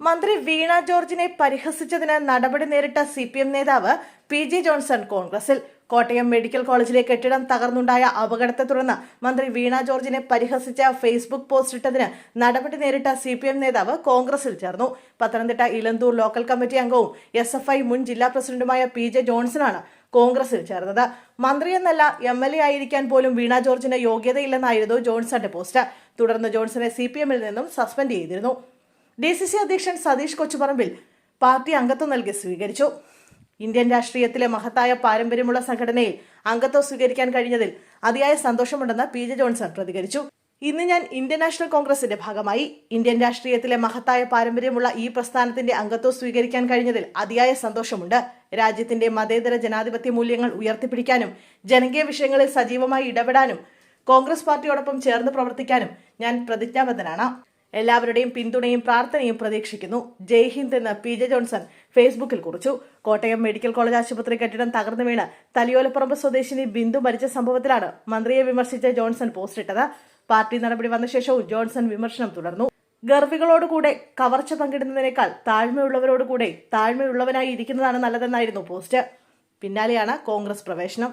മന്ത്രി വീണ ജോർജിനെ പരിഹസിച്ചതിന് നടപടി നേരിട്ട സി പി എം നേതാവ് പി ജെ ജോൺസൺ കോൺഗ്രസിൽ. കോട്ടയം മെഡിക്കൽ കോളേജിലെ കെട്ടിടം തകർന്നുണ്ടായ അപകടത്തെ തുടർന്ന് മന്ത്രി വീണ ജോർജിനെ പരിഹസിച്ച ഫേസ്ബുക്ക് പോസ്റ്റ് ഇട്ടതിന് നടപടി നേരിട്ട സി പി എം നേതാവ് കോൺഗ്രസിൽ ചേർന്നു. പത്തനംതിട്ട ഇലന്തൂർ ലോക്കൽ കമ്മിറ്റി അംഗവും എസ് എഫ് ഐ മുൻ ജില്ലാ പ്രസിഡന്റുമായ പി ജെ ജോൺസണാണ് കോൺഗ്രസിൽ ചേർന്നത്. മന്ത്രിയെന്നല്ല എം എൽ എ ആയിരിക്കാൻ പോലും വീണ ജോർജിന് യോഗ്യതയില്ലെന്നായിരുന്നു ജോൺസന്റെ പോസ്റ്റ്. തുടർന്ന് ജോൺസനെ സി പി എമ്മിൽ നിന്നും സസ്പെൻഡ് ചെയ്തിരുന്നു. ഡി സി സി അധ്യക്ഷൻ സതീഷ് കൊച്ചുപറമ്പിൽ പാർട്ടി അംഗത്വം നൽകി സ്വീകരിച്ചു. ഇന്ത്യൻ രാഷ്ട്രീയത്തിലെ മഹത്തായ പാരമ്പര്യമുള്ള സംഘടനയിൽ അംഗത്വം സ്വീകരിക്കാൻ കഴിഞ്ഞതിൽ അതിയായ സന്തോഷമുണ്ടെന്ന് പി ജെ ജോൺസൺ പ്രതികരിച്ചു. ഇന്ന് ഞാൻ ഇന്ത്യൻ നാഷണൽ കോൺഗ്രസിന്റെ ഭാഗമായി. ഇന്ത്യൻ രാഷ്ട്രീയത്തിലെ മഹത്തായ പാരമ്പര്യമുള്ള ഈ പ്രസ്ഥാനത്തിന്റെ അംഗത്വം സ്വീകരിക്കാൻ കഴിഞ്ഞതിൽ അതിയായ സന്തോഷമുണ്ട്. രാജ്യത്തിന്റെ മതേതര ജനാധിപത്യ മൂല്യങ്ങൾ ഉയർത്തിപ്പിടിക്കാനും ജനകീയ വിഷയങ്ങളിൽ സജീവമായി ഇടപെടാനും കോൺഗ്രസ് പാർട്ടിയോടൊപ്പം ചേർന്ന് പ്രവർത്തിക്കാനും ഞാൻ പ്രതിജ്ഞാബദ്ധനാണ്. എല്ലാവരുടെയും പിന്തുണയും പ്രാർത്ഥനയും പ്രതീക്ഷിക്കുന്നു. ജയ് ഹിന്ദ് എന്ന് പി ജെ ജോൺസൺ ഫേസ്ബുക്കിൽ കുറിച്ചു. കോട്ടയം മെഡിക്കൽ കോളേജ് ആശുപത്രി കെട്ടിടം തകർന്നു വീണ് തലിയോലപ്പറമ്പ് സ്വദേശിനി ബിന്ദു മരിച്ച സംഭവത്തിലാണ് മന്ത്രിയെ വിമർശിച്ച ജോൺസൺ പോസ്റ്റ് പോസ്റ്റിട്ടത് പാർട്ടി നടപടി വന്ന ശേഷവും ജോൺസൺ വിമർശനം തുടർന്നു. ഗർഭികളോടുകൂടെ കവർച്ച പങ്കിടുന്നതിനേക്കാൾ താഴ്മയുള്ളവരോടുകൂടെ താഴ്മയുള്ളവനായി ഇരിക്കുന്നതാണ് നല്ലതെന്നായിരുന്നു പോസ്റ്റ്. പിന്നാലെയാണ് കോൺഗ്രസ് പ്രവേശനം.